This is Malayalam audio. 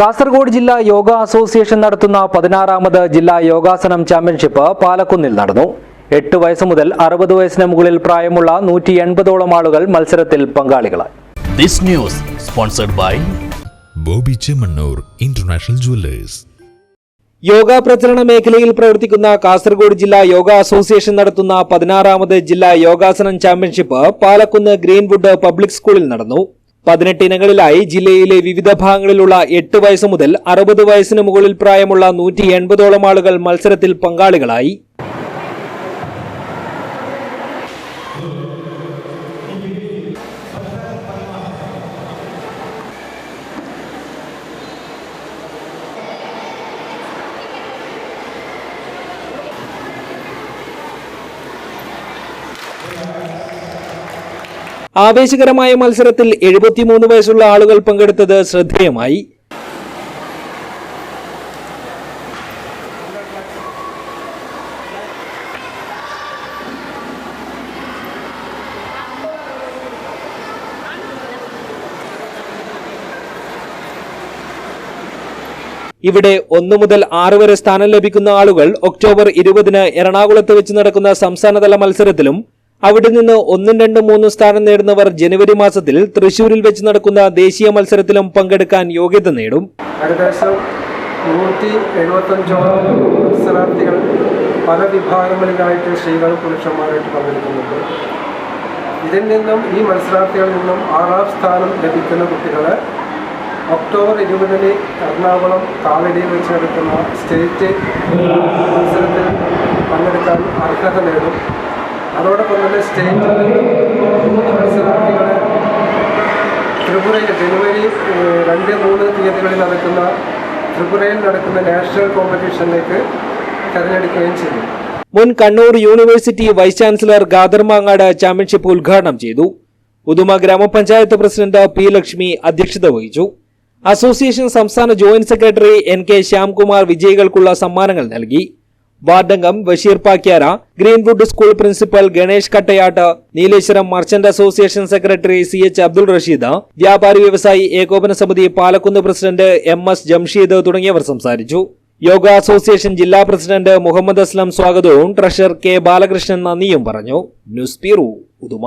കാസർഗോഡ് ജില്ലാ യോഗ അസോസിയേഷൻ നടത്തുന്ന പതിനാറാമത് ജില്ലാ യോഗാസനം ചാമ്പ്യൻഷിപ്പ് പാലക്കുന്നിൽ നടന്നു. എട്ട് വയസ്സ് മുതൽ അറുപത് വയസ്സിന് മുകളിൽ പ്രായമുള്ള നൂറ്റി എൺപതോളം ആളുകൾ മത്സരത്തിൽ പങ്കാളികളായി. Boby Chemmanur international jewellers. Yoga പ്രചരണ മേഖലയിൽ പ്രവർത്തിക്കുന്ന കാസർഗോഡ് ജില്ലാ യോഗ അസോസിയേഷൻ നടത്തുന്ന പതിനാറാമത് ജില്ലാ യോഗാസനം ചാമ്പ്യൻഷിപ്പ് പാലക്കുന്ന് ഗ്രീൻവുഡ് പബ്ലിക് സ്കൂളിൽ നടന്നു. പതിനെട്ട് ഇനങ്ങളിലായി ജില്ലയിലെ വിവിധ ഭാഗങ്ങളിലുള്ള എട്ട് വയസ്സ് മുതൽ അറുപത് വയസ്സിന് മുകളിൽ പ്രായമുള്ള നൂറ്റി എൺപതോളം ആളുകൾ മത്സരത്തിൽ പങ്കാളികളായി. ആവേശകരമായ മത്സരത്തിൽ എഴുപത്തിമൂന്ന് വയസ്സുള്ള ആളുകൾ പങ്കെടുത്തത് ശ്രദ്ധേയമായി. ഇവിടെ ഒന്നു മുതൽ ആറ് വരെ സ്ഥാനം ലഭിക്കുന്ന ആളുകൾ ഒക്ടോബർ ഇരുപതിന് എറണാകുളത്ത് വെച്ച് നടക്കുന്ന സംസ്ഥാനതല മത്സരത്തിലും അവിടെ നിന്ന് ഒന്നും രണ്ടും മൂന്നും സ്ഥാനം നേടുന്നവർ ജനുവരി മാസത്തിൽ തൃശൂരിൽ വെച്ച് നടക്കുന്ന ദേശീയ മത്സരത്തിലും പങ്കെടുക്കാൻ യോഗ്യത നേടും. മത്സരാർത്ഥികൾ പല വിഭാഗങ്ങളിലായിട്ട് സ്ത്രീകളും പുരുഷന്മാരായിട്ട് പങ്കെടുക്കുന്നുണ്ട്. ഇതിൽ നിന്നും ഈ മത്സരാർത്ഥികളിൽ നിന്നും ആറാം സ്ഥാനം ലഭിക്കുന്ന കുട്ടികളെ ഒക്ടോബർ ഇരുപതിന് എറണാകുളം കാലടിയിൽ വെച്ച് നടക്കുന്ന സ്റ്റേറ്റ് മത്സരത്തിൽ പങ്കെടുക്കാൻ അർഹത നേടും. മത്സരാർത്ഥികളെ ത്രിപുരയിൽ ജനുവരി രണ്ട് മൂന്ന് തീയതികളിൽ നടക്കുന്ന ത്രിപുരയിൽ നടക്കുന്ന നാഷണൽ കോമ്പറ്റീഷനിലേക്ക് തെരഞ്ഞെടുക്കുകയും ചെയ്യും മുൻ Kannur university vice chancellor Khader Mangad championship ഉദ്ഘാടനം ചെയ്തു. ഉദുമ ഗ്രാമപഞ്ചായത്ത് പ്രസിഡന്റ് പി ലക്ഷ്മി അധ്യക്ഷത വഹിച്ചു. അസോസിയേഷൻ സംസ്ഥാന joint secretary N K Shyamkumar വിജയികൾക്കുള്ള സമ്മാനങ്ങൾ നൽകി. വാർഡംഗം Basheer Pakyara Greenwood school principal Ganesh Kattayat Nileshwaram merchant association secretary C H Abdul Rasheed വ്യാപാരി വ്യവസായി ഏകോപന സമിതി Palakkunnu president M S Jamsheed തുടങ്ങിയവർ സംസാരിച്ചു. യോഗ അസോസിയേഷൻ ജില്ലാ പ്രസിഡന്റ് മുഹമ്മദ് അസ്ലം സ്വാഗതവും ട്രഷറർ കെ ബാലകൃഷ്ണൻ നന്ദിയും പറഞ്ഞു. News bureau Uduma.